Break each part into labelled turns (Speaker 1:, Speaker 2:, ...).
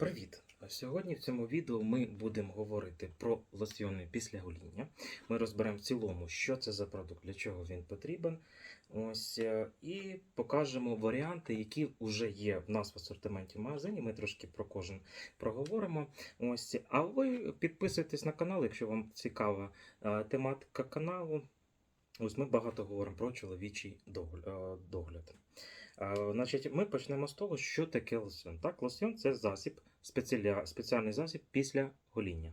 Speaker 1: Привіт! Сьогодні в цьому відео ми будемо говорити про лосьйони після гоління. Ми розберемо в цілому, що це за продукт, для чого він потрібен. Ось, е, і покажемо варіанти, які вже є в нас в асортименті в магазині. Ми трошки про кожен проговоримо. Ось, а ви підписуйтесь на канал, якщо вам цікава е, тематика каналу. Ось ми багато говоримо про чоловічий е, догляд. Значить, ми почнемо з того, що таке лосьон. Так, Лосьон це засіб, спеціальний засіб після гоління.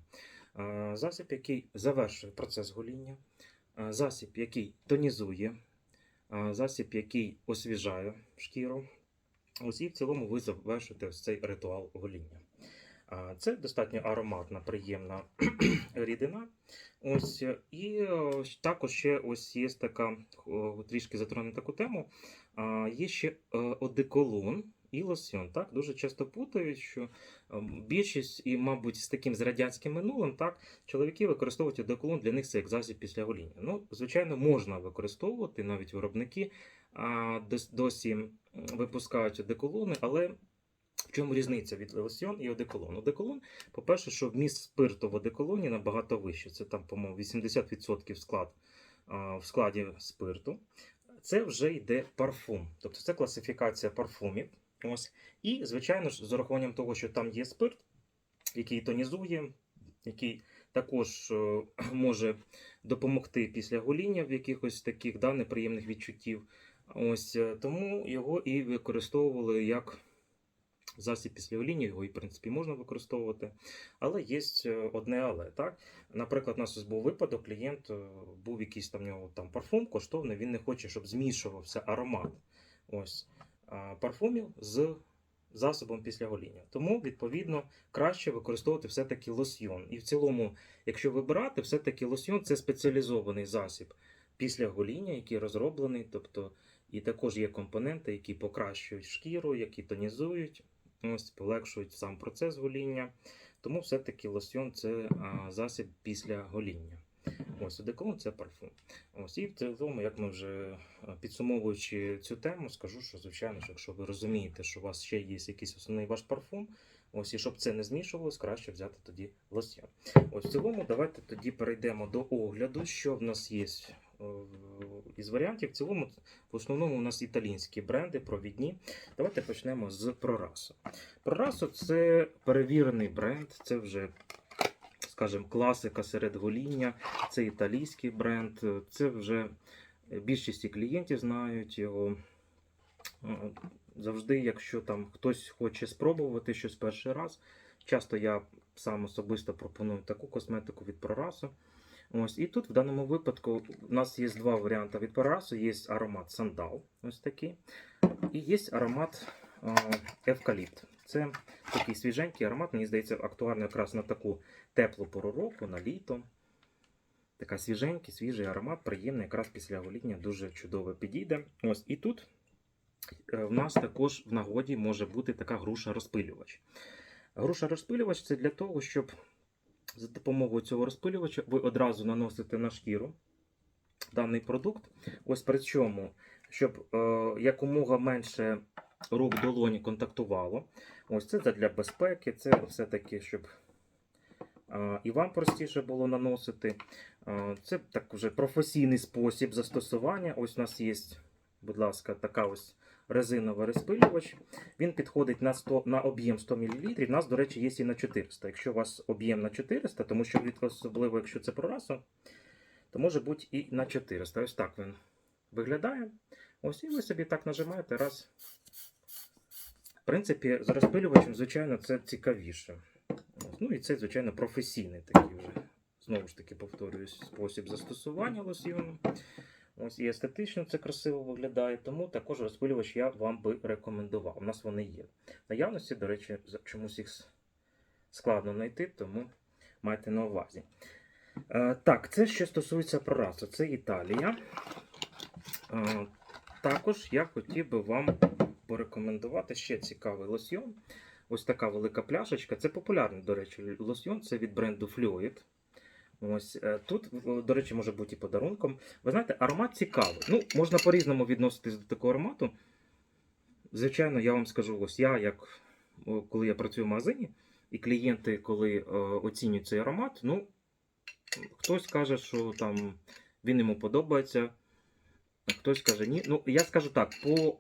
Speaker 1: Засіб, який завершує процес гоління, засіб, який тонізує, засіб, який освіжає шкіру. Ось і в цілому ви завершуєте ось цей ритуал гоління. Це достатньо ароматна, приємна рідина. Ось, е, і е, також ще ось є така, трішки затрону таку тему. Є ще е, одеколон і лосьон. Так? Дуже часто путають, що ем, більшість, і, мабуть, з таким з радянським минулим, так, чоловіки використовують одеколон, для них це як засіб після гоління. Ну, звичайно, можна використовувати, навіть виробники а, дос- досі випускають одеколони, але чому різниця від лосьйон і одеколон? Одеколон, по-перше, що вміст спирту в одеколоні набагато вищий. Це там, по-моєму, 80% склад, в складі спирту. Це вже йде парфум. Тобто це класифікація парфумів. Ось. І, звичайно ж, з урахуванням того, що там є спирт, який тонізує, який також е, може допомогти після гоління в якихось таких да, неприємних відчуттів. Ось е, тому його і використовували як засіб після гоління, його і в принципі можна використовувати. Але є е, одне але. Так? Наприклад, у нас був випадок, клієнт е, був якийсь там у нього там парфум коштовний, він не хоче, щоб змішувався аромат ось, парфумів з засобом після гоління. Тому, відповідно, краще використовувати все-таки лосьйон. І в цілому, якщо вибирати, все-таки лосьйон це спеціалізований засіб після гоління, який розроблений. Тобто, і також є компоненти, які покращують шкіру, які тонізують, полегшують сам процес гоління. Тому все-таки лосьйон це засіб після гоління. Ось одеколон це парфум. Ось і в цілому, як ми вже підсумовуючи цю тему, скажу, що звичайно, що якщо ви розумієте, що у вас ще є якийсь основний ваш парфум, ось і щоб це не змішувалось, краще взяти тоді лосьйон. Ось в цілому, давайте тоді перейдемо до огляду, що в нас є із варіантів. В цілому, в основному у нас італійські бренди, провідні. Давайте почнемо з Прорасо. Прорасо це перевірений бренд, це вже, скажімо, класика серед гоління. Це італійський бренд, це вже більшість клієнтів знають його. Е, Завжди, якщо там хтось хоче спробувати щось перший раз, часто я сам особисто пропоную таку косметику від Прорасо. Ось, і тут в даному випадку у нас є два варіанти від Прорасо. Є аромат сандал, ось такий, і є аромат евкаліпт. Це такий свіженький аромат, мені здається, актуальний якраз на таку теплу пору року, на літо. Така свіженький, свіжий аромат, приємний, якраз після гоління дуже чудово підійде. Ось і тут е, в нас також в нагоді може бути така груша розпилювач. Груша розпилювач це для того, щоб за допомогою цього розпилювача ви одразу наносите на шкіру даний продукт. Ось при чому, щоб е, якомога менше рук долоні контактувало. Ось це для безпеки, це все-таки, щоб е, і вам простіше було наносити. Е, Це так вже професійний спосіб застосування. Ось у нас є, будь ласка, така ось резиновий розпилювач. Він підходить на 100, на об'єм 100 мл. У нас, до речі, є і на 400. Якщо у вас об'єм на 400, тому що особливо, якщо це прорасо, то може бути і на 400. Ось так він виглядає. Ось і ви собі так нажимаєте раз. В принципі, з розпилювачем, звичайно, це цікавіше. Ну і це, звичайно, професійний такий вже. Знову ж таки, повторююсь, спосіб застосування лосьйону. Ось і естетично це красиво виглядає, тому також розпилювач я вам би рекомендував. У нас вони є. Наявності, до речі, чомусь їх складно знайти, тому майте на увазі. Е, так, це що стосується прорасу, це Італія. Е, також я хотів би вам порекомендувати ще цікавий лосьйон. Ось така велика пляшечка. Це популярний, до речі, лосьйон. Це від бренду Fluid. Ось е, тут, до речі, може бути і подарунком. Ви знаєте, аромат цікавий. Ну, можна по-різному відноситись до такого аромату. Звичайно, я вам скажу, ось я, як коли я працюю в магазині, і клієнти, коли е, оцінюють цей аромат, ну, хтось каже, що там він йому подобається, а хтось каже ні. Ну, я скажу так, по,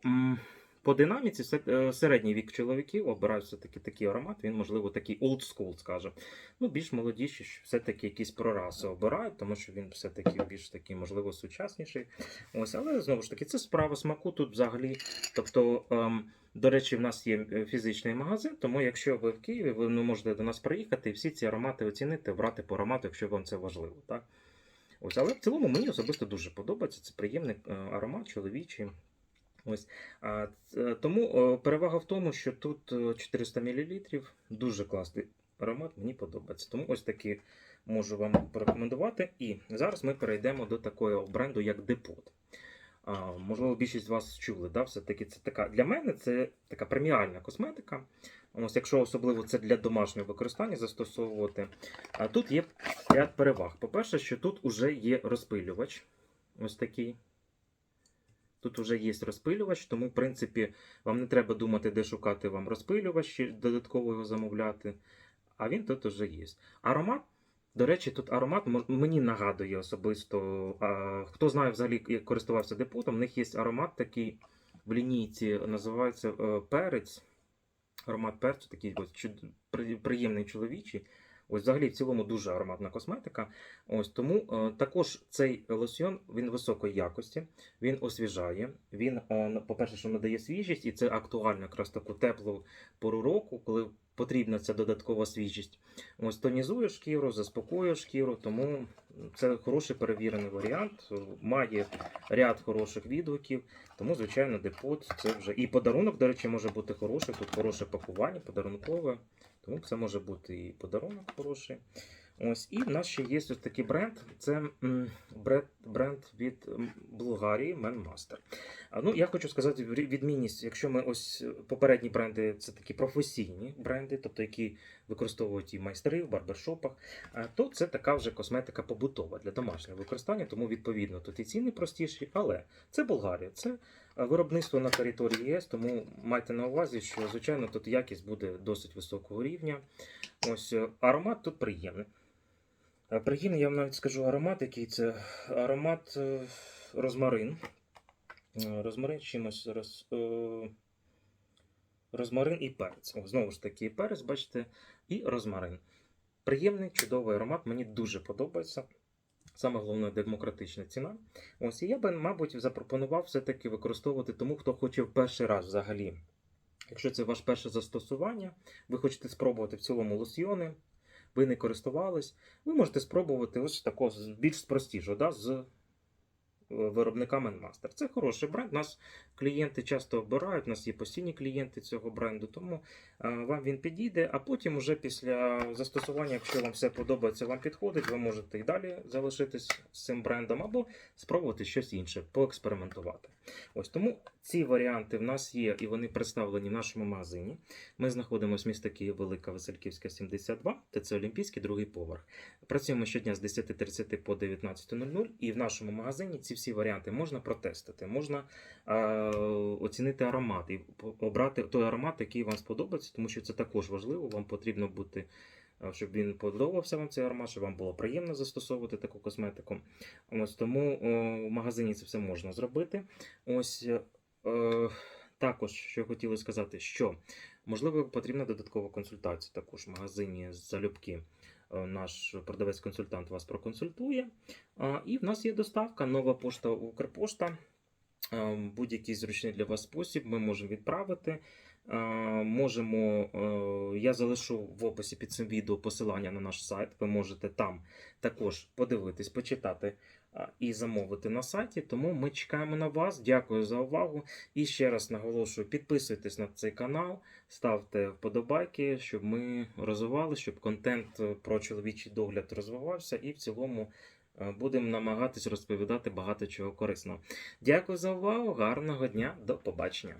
Speaker 1: по динаміці е, середній вік чоловіків обирають все-таки такий аромат, він, можливо, такий old school, скаже. Ну, більш молодіші, що все-таки якісь прораси обирають, тому що він все-таки більш такий, можливо, сучасніший. Ось, але знову ж таки, це справа смаку тут взагалі. Тобто, ем, до речі, в нас є е, фізичний магазин, тому якщо ви в Києві, ви ну, можете до нас приїхати і всі ці аромати оцінити, обрати по аромату, якщо вам це важливо. Так? Ось, але в цілому мені особисто дуже подобається. Це приємний е, аромат, чоловічий. Ось. Тому перевага в тому, що тут е, 400 мл, дуже класний аромат, мені подобається. Тому ось такий можу вам порекомендувати. І зараз ми перейдемо до такого бренду, як Депот. Можливо, більшість з вас чули, да? все-таки це така для мене це така преміальна косметика. Ось, якщо особливо це для домашнього використання застосовувати. Тут є 5 переваг. По-перше, що тут вже є розпилювач. Ось такий. Тут вже є розпилювач, тому, в принципі, вам не треба думати, де шукати вам розпилювач, чи додатково його замовляти. А він тут вже є. Аромат. До речі, тут аромат мені нагадує особисто. А, хто знає взагалі, як користувався депотом, в них є аромат такий в лінійці, називається е, перець. Аромат перцю такий ось, приємний чоловічий. Ось взагалі в цілому дуже ароматна косметика. Ось тому е, також цей лосьйон він високої якості, він освіжає. Він, е, по-перше, що надає свіжість, і це актуально якраз таку теплу пору року, коли потрібна ця додаткова свіжість. Ось тонізує шкіру, заспокоює шкіру, тому це хороший перевірений варіант. Має ряд хороших відгуків. Тому, звичайно, депот це вже і подарунок, до речі, може бути хороший. Тут хороше пакування, подарункове. Тому це може бути і подарунок хороший. Ось, і в нас ще є ось такий бренд. Це бренд, від Болгарії Manmaster. Ну, я хочу сказати відмінність, якщо ми ось е, попередні бренди це такі професійні бренди, тобто які використовують і майстри в барбершопах, а, то це така вже косметика побутова для домашнього використання, тому відповідно тут і ціни простіші, але це Болгарія, це е, виробництво на території ЄС, тому майте на увазі, що звичайно тут якість буде досить високого рівня. Ось е, аромат тут приємний. Приємний, я вам навіть скажу аромат, який це аромат е, розмарин. Е, Розмарин чимось роз, е, розмарин і перець. О, знову ж таки, перець, бачите, і розмарин. Приємний, чудовий аромат, мені дуже подобається. Саме головне демократична ціна. Ось і я би, мабуть, запропонував все-таки використовувати тому, хто хоче в перший раз взагалі. Якщо це ваше перше застосування, ви хочете спробувати в цілому лосьйони, ви не користувались, ви можете спробувати ось такого більш простішого, да, з е, виробника Manmaster. Це хороший бренд. Нас клієнти часто обирають, у нас є постійні клієнти цього бренду, тому е, вам він підійде, а потім, уже після застосування, якщо вам все подобається, вам підходить, ви можете і далі залишитись з цим брендом або спробувати щось інше, поекспериментувати. Ось тому ці варіанти в нас є і вони представлені в нашому магазині. Ми знаходимося в місті Київ, Велика Васильківська, 72, ТЦ Олімпійський, другий поверх. Працюємо щодня з 10.30 по 19.00, і в нашому магазині ці всі варіанти можна протестити, можна е, оцінити аромат і обрати той аромат, який вам сподобається, тому що це також важливо. Вам потрібно бути. Щоб він подобався вам цей аромат, щоб вам було приємно застосовувати таку косметику. Ось тому о, в магазині це все можна зробити. Ось е, також що хотіли сказати, що можливо потрібна додаткова консультація. Також в магазині залюбки е, наш продавець-консультант вас проконсультує. І в нас є доставка, нова пошта Укрпошта. Е, Будь-який зручний для вас спосіб ми можемо відправити. Можемо, я залишу в описі під цим відео посилання на наш сайт. Ви можете там також подивитись, почитати і замовити на сайті. Тому ми чекаємо на вас. Дякую за увагу. І ще раз наголошую: підписуйтесь на цей канал, ставте вподобайки, щоб ми розвивали, щоб контент е, про чоловічий догляд розвивався і в цілому. е, Будемо намагатись розповідати багато чого корисного. Дякую за увагу, гарного дня, до побачення.